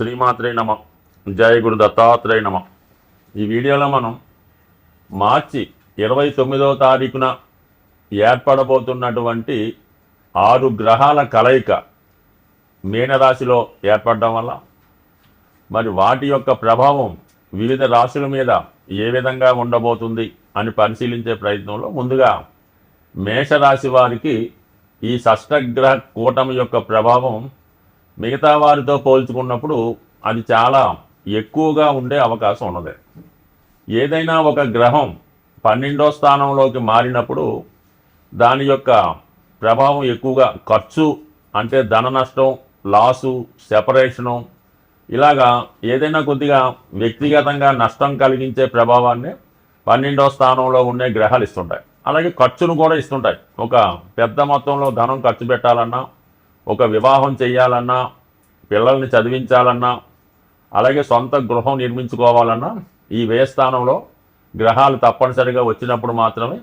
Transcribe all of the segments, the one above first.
శ్రీమాత్రే నమ. జయ గురు దత్తాత్రేయ నమ. ఈ వీడియోలో మనం మార్చి ఇరవై తొమ్మిదవ తారీఖున ఏర్పడబోతున్నటువంటి ఆరు గ్రహాల కలయిక మీనరాశిలో ఏర్పడడం వల్ల మరి వాటి యొక్క ప్రభావం వివిధ రాశుల మీద ఏ విధంగా ఉండబోతుంది అని పరిశీలించే ప్రయత్నంలో ముందుగా మేషరాశి వారికి ఈ షష్టగ్రహ కూటమి యొక్క ప్రభావం మిగతా వారితో పోల్చుకున్నప్పుడు అది చాలా ఎక్కువగా ఉండే అవకాశం ఉన్నది. ఏదైనా ఒక గ్రహం పన్నెండో స్థానంలోకి మారినప్పుడు దాని యొక్క ప్రభావం ఎక్కువగా ఖర్చు అంటే ధన నష్టం లాసు సెపరేషను ఇలాగా ఏదైనా కొద్దిగా వ్యక్తిగతంగా నష్టం కలిగించే ప్రభావాన్ని పన్నెండో స్థానంలో ఉండే గ్రహాలు ఇస్తుంటాయి. అలాగే ఖర్చును కూడా ఇస్తుంటాయి. ఒక పెద్ద మొత్తంలో ధనం ఖర్చు పెట్టాలన్నా ఒక వివాహం చేయాలన్నా పిల్లల్ని చదివించాలన్నా అలాగే సొంత గృహం నిర్మించుకోవాలన్నా ఈ వ్యయస్థానంలో గ్రహాలు తప్పనిసరిగా వచ్చినప్పుడు మాత్రమే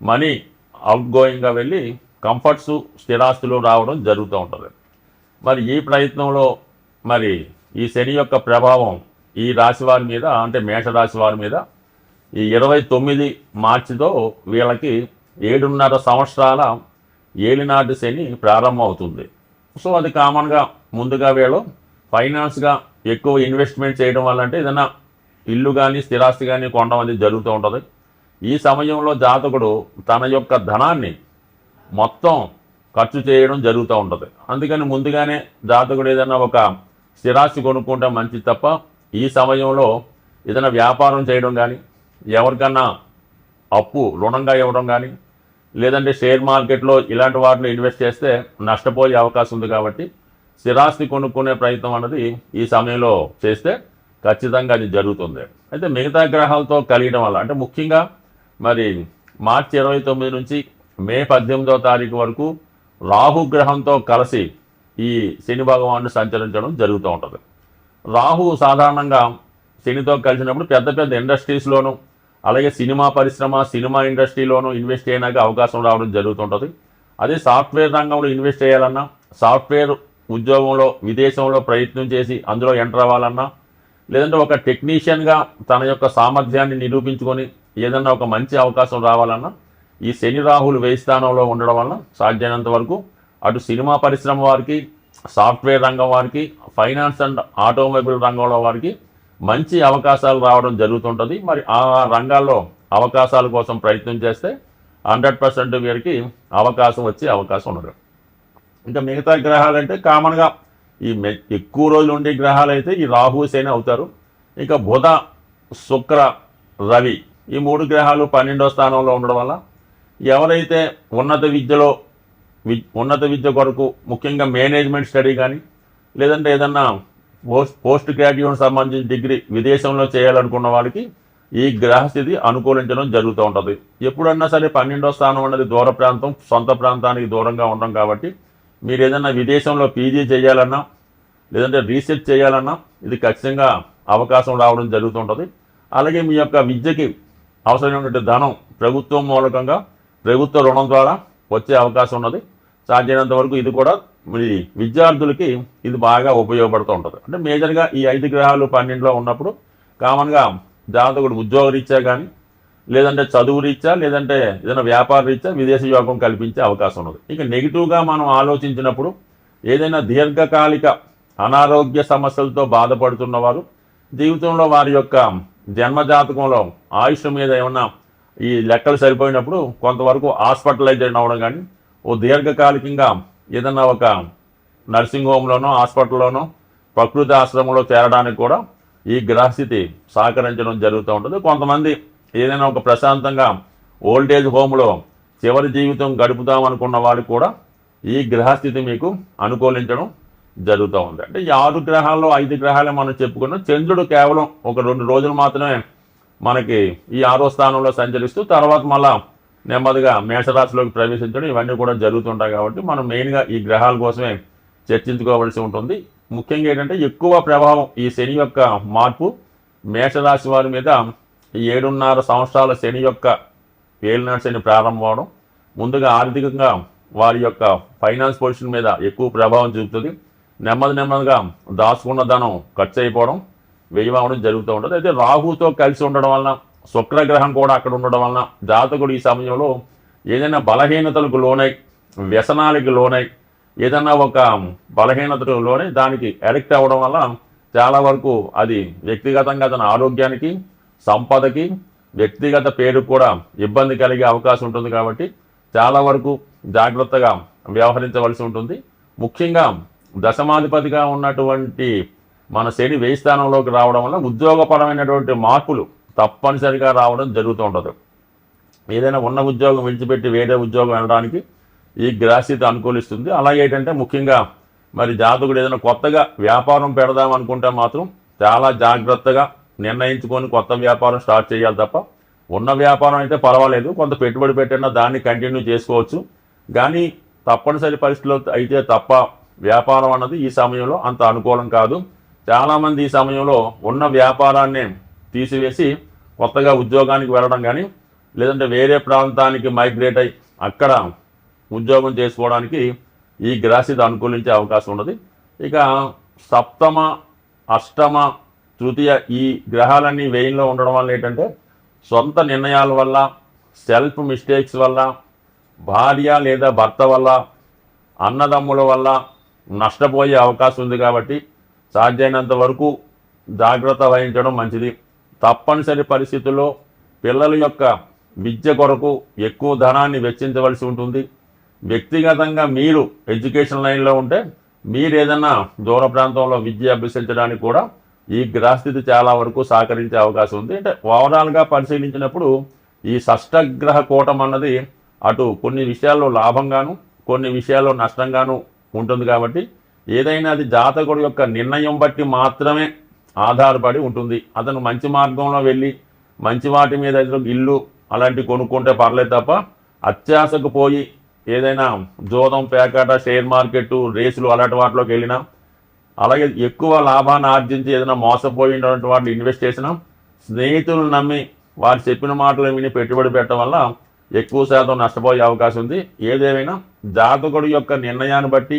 మనీ అవుట్ గోయింగ్గా వెళ్ళి కంఫర్ట్స్ స్థిరాస్తులు రావడం జరుగుతూ ఉంటుంది. మరి ఈ ప్రయత్నంలో మరి ఈ శని యొక్క ప్రభావం ఈ రాశి వారి మీద అంటే మేషరాశి వారి మీద ఈ ఇరవై తొమ్మిది మార్చితో వీళ్ళకి ఏడున్నర సంవత్సరాల ఏలినాటి శని ప్రారంభమవుతుంది. సో అది కామన్గా ముందుగా వీళ్ళు ఫైనాన్స్గా ఎక్కువ ఇన్వెస్ట్మెంట్ చేయడం వల్ల అంటే ఏదైనా ఇల్లు కానీ స్థిరాస్తి కానీ కొనడం అనేది జరుగుతూ ఉంటుంది. ఈ సమయంలో జాతకుడు తన యొక్క ధనాన్ని మొత్తం ఖర్చు చేయడం జరుగుతూ ఉంటుంది. అందుకని ముందుగానే జాతకుడు ఏదైనా ఒక స్థిరాస్తి కొనుక్కుంటే మంచిది తప్ప ఈ సమయంలో ఏదైనా వ్యాపారం చేయడం కానీ ఎవరికన్నా అప్పు రుణంగా ఇవ్వడం కానీ లేదంటే షేర్ మార్కెట్లో ఇలాంటి వాటిలో ఇన్వెస్ట్ చేస్తే నష్టపోయే అవకాశం ఉంది కాబట్టి స్థిరాస్తి కొనుక్కునే ప్రయత్నం అన్నది ఈ సమయంలో చేస్తే ఖచ్చితంగా అది జరుగుతుంది. అయితే మిగతా గ్రహాలతో కలియడం వల్ల అంటే ముఖ్యంగా మరి మార్చి ఇరవై తొమ్మిది నుంచి మే పద్దెనిమిదవ తారీఖు వరకు రాహు గ్రహంతో కలిసి ఈ శని భగవానుడు సంచరించడం జరుగుతూ ఉంటుంది. రాహు సాధారణంగా శనితో కలిసినప్పుడు పెద్ద పెద్ద ఇండస్ట్రీస్లోనూ అలాగే సినిమా పరిశ్రమ సినిమా ఇండస్ట్రీలోనూ ఇన్వెస్ట్ చేయడానికి అవకాశం రావడం జరుగుతుంటుంది. అదే సాఫ్ట్వేర్ రంగంలో ఇన్వెస్ట్ చేయాలన్నా సాఫ్ట్వేర్ ఉద్యోగంలో విదేశంలో ప్రయత్నం చేసి అందులో ఎంటర్ అవ్వాలన్నా లేదంటే ఒక టెక్నీషియన్గా తన యొక్క సామర్థ్యాన్ని నిరూపించుకొని ఏదన్నా ఒక మంచి అవకాశం రావాలన్నా ఈ శని రాహులు వేయి స్థానంలో ఉండడం వలన సాధ్యమైనంత వరకు అటు సినిమా పరిశ్రమ వారికి సాఫ్ట్వేర్ రంగం వారికి ఫైనాన్స్ అండ్ ఆటోమొబైల్ రంగంలో వారికి మంచి అవకాశాలు రావడం జరుగుతుంటుంది. మరి ఆ రంగాల్లో అవకాశాల కోసం ప్రయత్నం చేస్తే హండ్రెడ్ పర్సెంట్ వీరికి అవకాశం వచ్చే అవకాశం ఉండదు. ఇంకా మిగతా గ్రహాలంటే కామన్గా ఈ మె- ఎక్కువ రోజులు ఉండే గ్రహాలు అయితే ఈ రాహు శని అవుతారు. ఇంకా బుధ శుక్ర రవి ఈ మూడు గ్రహాలు పన్నెండో స్థానంలో ఉండడం వల్ల ఎవరైతే ఉన్నత విద్యలో వి- ఉన్నత విద్య కొరకు ముఖ్యంగా మేనేజ్మెంట్ స్టడీ కానీ లేదంటే ఏదన్నా పోస్ట్ పోస్ట్ గ్రాడ్యుయేట్ సంబంధించిన డిగ్రీ విదేశంలో చేయాలనుకున్న వాళ్ళకి ఈ గ్రహస్థితి అనుకూలించడం జరుగుతూ ఉంటుంది. ఎప్పుడన్నా సరే పన్నెండో స్థానం అనేది దూర ప్రాంతం సొంత ప్రాంతానికి దూరంగా ఉండడం కాబట్టి మీరు ఏదన్నా విదేశంలో పీజీ చేయాలన్నా లేదంటే రీసెర్చ్ చేయాలన్నా ఇది ఖచ్చితంగా అవకాశం రావడం జరుగుతుంటుంది అలాగే మీ యొక్క విద్యకి అవసరమైనటువంటి ధనం ప్రభుత్వం మూలకంగా ప్రభుత్వ రుణం ద్వారా వచ్చే అవకాశం ఉన్నది. సాధ్యమైనంత వరకు ఇది కూడా మరి విద్యార్థులకి ఇది బాగా ఉపయోగపడుతూ ఉంటుంది. అంటే మేజర్గా ఈ ఐదు గ్రహాలు పన్నెండులో ఉన్నప్పుడు కామన్గా జాతకుడు ఉద్యోగ రీత్యా కానీ లేదంటే చదువు రీత్యా లేదంటే ఏదైనా వ్యాపార రీత్యా విదేశీ యోగం కల్పించే అవకాశం ఉన్నది. ఇక నెగిటివ్గా మనం ఆలోచించినప్పుడు ఏదైనా దీర్ఘకాలిక అనారోగ్య సమస్యలతో బాధపడుతున్న వారు జీవితంలో వారి యొక్క జన్మజాతకంలో ఆయుష్ మీద ఏమన్నా ఈ లెక్కలు సరిపోయినప్పుడు కొంతవరకు హాస్పిటలైజ్ అవ్వడం కానీ ఓ దీర్ఘకాలికంగా ఏదన్నా ఒక నర్సింగ్ హోమ్లోనో హాస్పిటల్లోనో ప్రకృతి ఆశ్రమంలో చేరడానికి కూడా ఈ గ్రహస్థితి సహకరించడం జరుగుతూ ఉంటుంది. కొంతమంది ఏదైనా ఒక ప్రశాంతంగా ఓల్డేజ్ హోమ్లో చివరి జీవితం గడుపుదాం అనుకున్న వాళ్ళు కూడా ఈ గ్రహస్థితి మీకు అనుకూలించడం జరుగుతూ ఉంది. అంటే ఈ ఆరు గ్రహాల్లో ఐదు గ్రహాలే మనం చెప్పుకున్నాం. చంద్రుడు కేవలం ఒక రెండు రోజులు మాత్రమే మనకి ఈ ఆరో స్థానంలో సంచరిస్తూ తర్వాత మళ్ళా నెమ్మదిగా మేషరాశిలోకి ప్రవేశించడం ఇవన్నీ కూడా జరుగుతుంటాయి కాబట్టి మనం మెయిన్గా ఈ గ్రహాల కోసమే చర్చించుకోవాల్సి ఉంటుంది. ముఖ్యంగా ఏంటంటే ఎక్కువ ప్రభావం ఈ శని యొక్క మార్పు. మేషరాశి వారి మీద ఏడున్నర సంవత్సరాల శని యొక్క ఏలినాటి శని ప్రారంభం అవడం ముందుగా ఆర్థికంగా వారి యొక్క ఫైనాన్స్ పొజిషన్ మీద ఎక్కువ ప్రభావం చూపుతుంది. నెమ్మది నెమ్మదిగా దాచుకున్న ధనం ఖర్చు అయిపోవడం వ్యయమవడం జరుగుతూ ఉంటుంది. అయితే రాహుతో కలిసి ఉండడం వలన శుక్రగ్రహం కూడా అక్కడ ఉండడం వలన జాతకుడు ఈ సమయంలో ఏదైనా బలహీనతలకు లోనై వ్యసనాలకి లోనై ఏదైనా ఒక బలహీనతకు లోనై దానికి అడిక్ట్ అవ్వడం వల్ల చాలా వరకు అది వ్యక్తిగతంగా తన ఆరోగ్యానికి సంపదకి వ్యక్తిగత పేరుకు కూడా ఇబ్బంది కలిగే అవకాశం ఉంటుంది కాబట్టి చాలా వరకు జాగ్రత్తగా వ్యవహరించవలసి ఉంటుంది. ముఖ్యంగా దశమాధిపతిగా ఉన్నటువంటి మన శని వేయి స్థానంలోకి రావడం వల్ల ఉద్యోగపరమైనటువంటి మార్పులు తప్పనిసరిగా రావడం జరుగుతూ ఉండదు ఏదైనా ఉన్న ఉద్యోగం విడిచిపెట్టి వేరే ఉద్యోగం వెళ్ళడానికి ఈ గ్రాసీత అనుకూలిస్తుంది. అలాగే ఏంటంటే ముఖ్యంగా మరి జాతకుడు ఏదైనా కొత్తగా వ్యాపారం పెడదాం అనుకుంటే మాత్రం చాలా జాగ్రత్తగా నిర్ణయించుకొని కొత్త వ్యాపారం స్టార్ట్ చేయాలి తప్ప ఉన్న వ్యాపారం అయితే పర్వాలేదు. కొంత పెట్టుబడి పెట్టినా దాన్ని కంటిన్యూ చేసుకోవచ్చు. కానీ తప్పనిసరి పరిస్థితుల్లో అయితే తప్ప వ్యాపారం అన్నది ఈ సమయంలో అంత అనుకూలం కాదు. చాలామంది ఈ సమయంలో ఉన్న వ్యాపారాన్ని తీసివేసి కొత్తగా ఉద్యోగానికి వెళ్ళడం కానీ లేదంటే వేరే ప్రాంతానికి మైగ్రేట్ అయి అక్కడ ఉద్యోగం చేసుకోవడానికి ఈ గ్రాసిత అనుకూలించే అవకాశం ఉన్నది. ఇక సప్తమ అష్టమ తృతీయ ఈ గ్రహాలన్నీ వేయంలో ఉండడం వల్ల ఏంటంటే సొంత నిర్ణయాల వల్ల సెల్ఫ్ మిస్టేక్స్ వల్ల భార్య లేదా భర్త వల్ల అన్నదమ్ముల వల్ల నష్టపోయే అవకాశం ఉంది కాబట్టి సాధ్యమైనంత వరకు జాగ్రత్త వహించడం మంచిది. తప్పనిసరి పరిస్థితుల్లో పిల్లల యొక్క విద్య కొరకు ఎక్కువ ధనాన్ని వెచ్చించవలసి ఉంటుంది. వ్యక్తిగతంగా మీరు ఎడ్యుకేషన్ లైన్లో ఉంటే మీరు ఏదైనా దూర ప్రాంతంలో విద్య అభ్యసించడానికి కూడా ఈ గ్రహస్థితి చాలా వరకు సహకరించే అవకాశం ఉంది. అంటే ఓవరాల్గా పరిశీలించినప్పుడు ఈ షష్టగ్రహ కూటం అన్నది అటు కొన్ని విషయాల్లో లాభంగాను కొన్ని విషయాల్లో నష్టంగాను ఉంటుంది కాబట్టి ఏదైనా అది జాతకుడు యొక్క నిర్ణయం బట్టి మాత్రమే ఆధారపడి ఉంటుంది. అతను మంచి మార్గంలో వెళ్ళి మంచి వాటి మీద ఇల్లు అలాంటివి కొనుక్కుంటే పర్లేదు తప్ప అత్యాశకు పోయి ఏదైనా జోదం పేకాట షేర్ మార్కెట్ రేసులు అలాంటి వాటిలోకి వెళ్ళినా అలాగే ఎక్కువ లాభాన్ని ఆర్జించి ఏదైనా మోసపోయినటువంటి వాటిని ఇన్వెస్ట్ చేసినా స్నేహితులను నమ్మి వారు చెప్పిన మాటలు విని పెట్టుబడి పెట్టడం వల్ల ఎక్కువ శాతం నష్టపోయే అవకాశం ఉంది. ఏదేమైనా జాతకుడు యొక్క నిర్ణయాన్ని బట్టి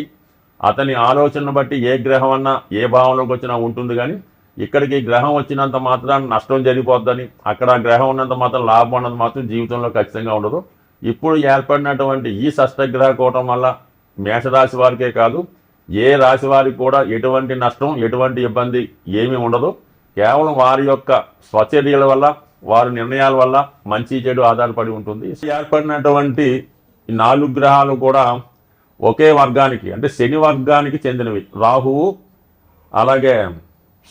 అతని ఆలోచనను బట్టి ఏ గ్రహం అన్నా ఏ భావంలోకి వచ్చినా ఉంటుంది కానీ ఇక్కడికి గ్రహం వచ్చినంత మాత్రం నష్టం జరిగిపోద్దని అక్కడ గ్రహం ఉన్నంత మాత్రం లాభం ఉన్నంత మాత్రం జీవితంలో ఖచ్చితంగా ఉండదు. ఇప్పుడు ఏర్పడినటువంటి ఈ షష్టగ్రహ కూటం వల్ల మేషరాశి వారికే కాదు ఏ రాశి వారికి కూడా ఎటువంటి నష్టం ఎటువంటి ఇబ్బంది ఏమీ ఉండదు. కేవలం వారి యొక్క స్వచర్యల వల్ల వారి నిర్ణయాల వల్ల మంచి చెడు ఆధారపడి ఉంటుంది. ఏర్పడినటువంటి ఈ నాలుగు గ్రహాలు కూడా ఒకే వర్గానికి అంటే శని వర్గానికి చెందినవి. రాహువు అలాగే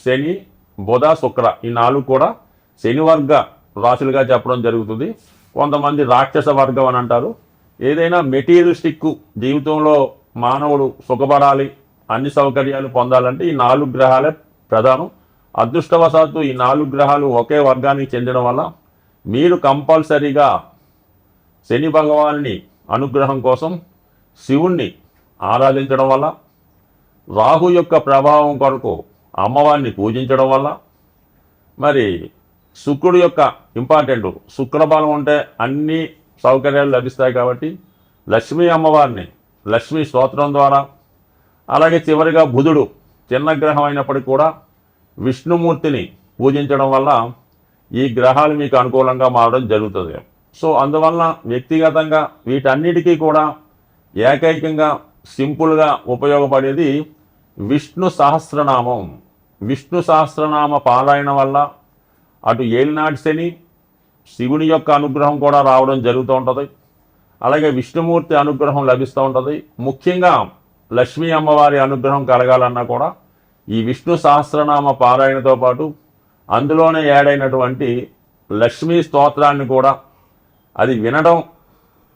శని బుధ శుక్ర ఈ నాలుగు కూడా శని వర్గ రాశులుగా చెప్పడం జరుగుతుంది. కొంతమంది రాక్షస వర్గం అని అంటారు. ఏదైనా మెటీరియలిస్టిక్ జీవితంలో మానవుడు సుఖపడాలి అన్ని సౌకర్యాలు పొందాలంటే ఈ నాలుగు గ్రహాలే ప్రధానం. అదృష్టవశాత్తు ఈ నాలుగు గ్రహాలు ఒకే వర్గానికి చెందడం వల్ల మీరు కంపల్సరీగా శని భగవాన్ని అనుగ్రహం కోసం శివుణ్ణి ఆరాధించడం వల్ల రాహు యొక్క ప్రభావం కొరకు అమ్మవారిని పూజించడం వల్ల మరి శుక్రుడు యొక్క ఇంపార్టెంట్ శుక్రబలం ఉంటే అన్ని సౌకర్యాలు లభిస్తాయి కాబట్టి లక్ష్మీ అమ్మవారిని లక్ష్మీ స్తోత్రం ద్వారా అలాగే చివరిగా బుధుడు చిన్న గ్రహం అయినప్పటికీ కూడా విష్ణుమూర్తిని పూజించడం వల్ల ఈ గ్రహాలు మీకు అనుకూలంగా మారడం జరుగుతుంది. సో అందువల్ల వ్యక్తిగతంగా వీటన్నిటికీ కూడా ఏకైకంగా సింపుల్గా ఉపయోగపడేది విష్ణు సహస్రనామం. విష్ణు సహస్రనామ పారాయణ వల్ల అటు ఏలినాటి శని శివుని యొక్క అనుగ్రహం కూడా రావడం జరుగుతూ ఉంటుంది. అలాగే విష్ణుమూర్తి అనుగ్రహం లభిస్తూ ఉంటుంది. ముఖ్యంగా లక్ష్మీ అమ్మవారి అనుగ్రహం కలగాలన్నా కూడా ఈ విష్ణు సహస్రనామ పారాయణతో పాటు అందులోనే ఏడైనటువంటి లక్ష్మీ స్తోత్రాన్ని కూడా అది వినడం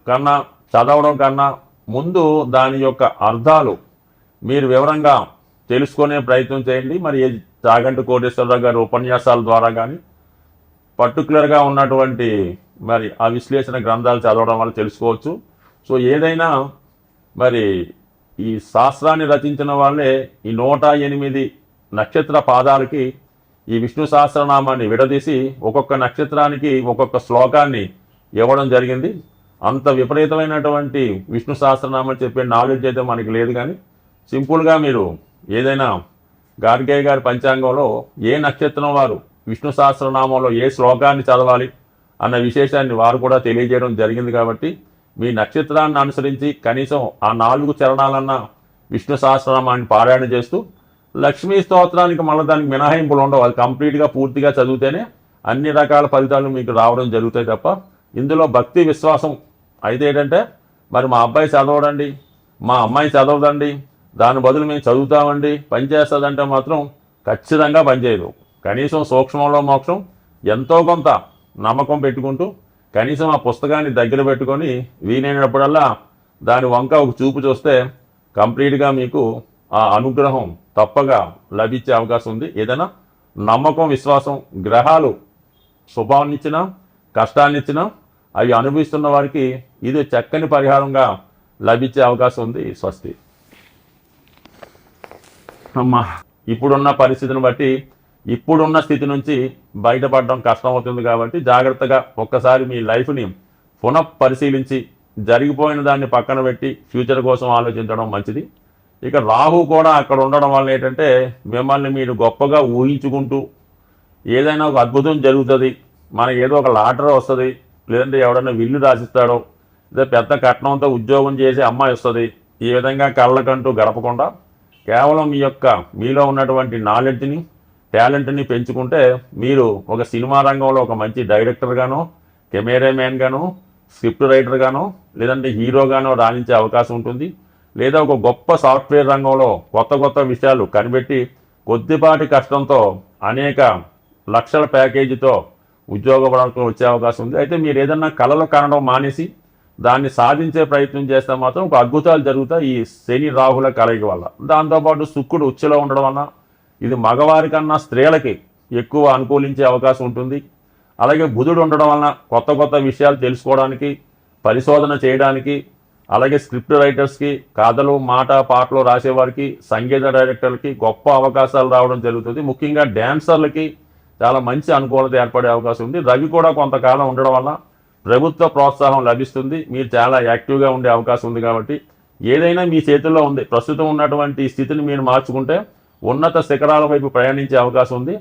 కన్నా చదవడం కన్నా ముందు దాని యొక్క అర్థాలు మీరు వివరంగా తెలుసుకునే ప్రయత్నం చేయండి. మరి తాగంటి కోటేశ్వరరావు గారి ఉపన్యాసాల ద్వారా కానీ పర్టికులర్గా ఉన్నటువంటి మరి ఆ విశ్లేషణ గ్రంథాలు చదవడం వల్ల తెలుసుకోవచ్చు. సో ఏదైనా మరి ఈ శాస్త్రాన్ని రచించిన వాళ్ళే ఈ నూట ఎనిమిది నక్షత్ర పాదాలకి ఈ విష్ణు సహస్రనామాన్ని విడదీసి ఒక్కొక్క నక్షత్రానికి ఒక్కొక్క శ్లోకాన్ని ఇవ్వడం జరిగింది. అంత విపరీతమైనటువంటి విష్ణు సహస్రనామం చెప్పే నాలెడ్జ్ అయితే మనకి లేదు కానీ సింపుల్గా మీరు ఏదైనా గార్గే గారి పంచాంగంలో ఏ నక్షత్రం వారు విష్ణు సహస్రనామంలో ఏ శ్లోకాన్ని చదవాలి అన్న విశేషాన్ని వారు కూడా తెలియజేయడం జరిగింది కాబట్టి మీ నక్షత్రాన్ని అనుసరించి కనీసం ఆ నాలుగు చరణాలన్న విష్ణు సహస్రనామాన్ని పారాయణ చేస్తూ లక్ష్మీ స్తోత్రానికి మళ్ళీ దానికి మినహాయింపులు ఉండవు. అది కంప్లీట్గా పూర్తిగా చదివితేనే అన్ని రకాల ఫలితాలు మీకు రావడం జరుగుతాయి తప్ప ఇందులో భక్తి విశ్వాసం అయితే ఏంటంటే మరి మా అబ్బాయి చదవడండి మా అమ్మాయి చదవదండి దాని బదులు మేము చదువుతామండి. పనిచేస్తుందంటే మాత్రం ఖచ్చితంగా పనిచేయదు కనీసం సూక్ష్మంలో మోక్షం ఎంతో కొంత నమ్మకం పెట్టుకుంటూ కనీసం ఆ పుస్తకాన్ని దగ్గర పెట్టుకొని వీలైనప్పుడల్లా దాని వంక ఒక చూపు చూస్తే కంప్లీట్గా మీకు ఆ అనుగ్రహం తప్పగా లభించే అవకాశం ఉంది. ఏదైనా నమ్మకం విశ్వాసం గ్రహాలు శుభాన్నిచ్చినా కష్టాన్నిచ్చినా అవి అనుభవిస్తున్న వారికి ఇది చక్కని పరిహారంగా లభించే అవకాశం ఉంది. స్వస్తి. మా ఇప్పుడున్న పరిస్థితిని బట్టి ఇప్పుడున్న స్థితి నుంచి బయటపడడం కష్టం అవుతుంది కాబట్టి జాగ్రత్తగా ఒక్కసారి మీ లైఫ్ని పునః పరిశీలించి జరిగిపోయిన దాన్ని పక్కన పెట్టి ఫ్యూచర్ కోసం ఆలోచించడం మంచిది. ఇక రాహు కూడా అక్కడ ఉండడం వల్ల ఏంటంటే మిమ్మల్ని మీరు గొప్పగా ఊహించుకుంటూ ఏదైనా ఒక అద్భుతం జరుగుతుంది. మనకి ఏదో ఒక లాటరీ వస్తుంది. లేదంటే ఎవడన్నా విల్లు రాసిస్తాడో లేదా పెద్ద కట్నంతో ఉద్యోగం చేసి అమ్మాయి వస్తుంది. ఈ విధంగా కళ్ళకంటూ గడపకుండా కేవలం మీ యొక్క మీలో ఉన్నటువంటి నాలెడ్జ్ని టాలెంట్ని పెంచుకుంటే మీరు ఒక సినిమా రంగంలో ఒక మంచి డైరెక్టర్గానో కెమెరామ్యాన్గానో స్క్రిప్ట్ రైటర్గానో లేదంటే హీరోగానో రాణించే అవకాశం ఉంటుంది. లేదా ఒక గొప్ప సాఫ్ట్వేర్ రంగంలో కొత్త కొత్త విషయాలు కనిపెట్టి కొద్దిపాటి కష్టంతో అనేక లక్షల ప్యాకేజీతో ఉద్యోగ వచ్చే అవకాశం ఉంది. అయితే మీరు ఏదన్నా కళలు కనడం మానేసి దాన్ని సాధించే ప్రయత్నం చేస్తే మాత్రం ఒక అద్భుతాలు జరుగుతాయి ఈ శని రాహుల కలయిక వల్ల. దాంతోపాటు శుక్రుడు ఉచ్చులో ఉండడం వల్ల ఇది మగవారి కన్నా స్త్రీలకి ఎక్కువ అనుకూలించే అవకాశం ఉంటుంది. అలాగే బుధుడు ఉండడం వలన కొత్త కొత్త విషయాలు తెలుసుకోవడానికి పరిశోధన చేయడానికి అలాగే స్క్రిప్ట్ రైటర్స్కి కథలు మాట పాటలు రాసేవారికి సంగీత డైరెక్టర్లకి గొప్ప అవకాశాలు రావడం జరుగుతుంది. ముఖ్యంగా డ్యాన్సర్లకి చాలా మంచి అనుకూలత ఏర్పడే అవకాశం ఉంది. రవి కూడా కొంతకాలం ఉండడం వల్ల ప్రభుత్వ ప్రోత్సాహం లభిస్తుంది. మీరు చాలా యాక్టివ్గా ఉండే అవకాశం ఉంది కాబట్టి ఏదైనా మీ చేతుల్లో ఉంది. ప్రస్తుతం ఉన్నటువంటి స్థితిని మీరు మార్చుకుంటే ఉన్నత శిఖరాల వైపు ప్రయాణించే అవకాశం ఉంది.